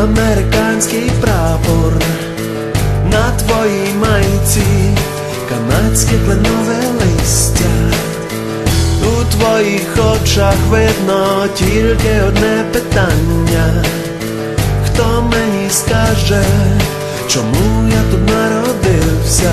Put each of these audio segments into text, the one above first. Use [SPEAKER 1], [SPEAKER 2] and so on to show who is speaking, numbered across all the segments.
[SPEAKER 1] американський прапор на твоїй майці, канадське кленове листя. У твоїх очах видно тільки одне питання. Хто мені скаже, чому я тут народився?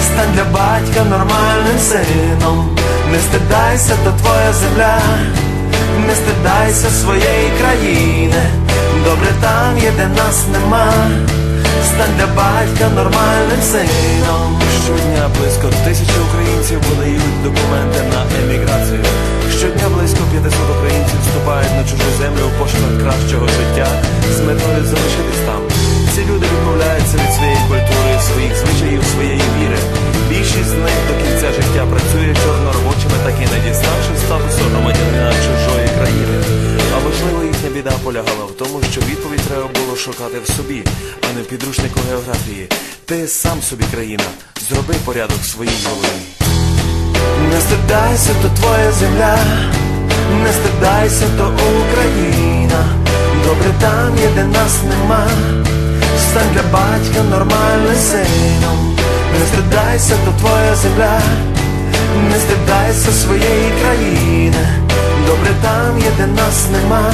[SPEAKER 1] Стань для батька нормальним сином. Не стидайся, то твоя земля, не стидайся своєї країни. Добре там є, де нас нема. Стань для батька нормальним сином.
[SPEAKER 2] Щодня близько тисячі українців подають документи на еміграцію. Щодня близько 500 українців вступають на чужу землю у пошуках кращого життя з метою залишитись там. Ці люди відмовляються від своєї життя працює чорноробочими, так і не діставши статусу громадянина чужої країни. А важлива їхня біда полягала в тому, що відповідь треба було шукати в собі, а не в підручнику географії. Ти сам собі країна, зроби порядок в своїй голові.
[SPEAKER 1] Не стидайся, то твоя земля, не стидайся, то Україна. Добре там є, де нас нема. Стань для батька нормальним сином. Не стидайся, то твоя земля, не стидайся своєї країни. Добре там є, де нас нема.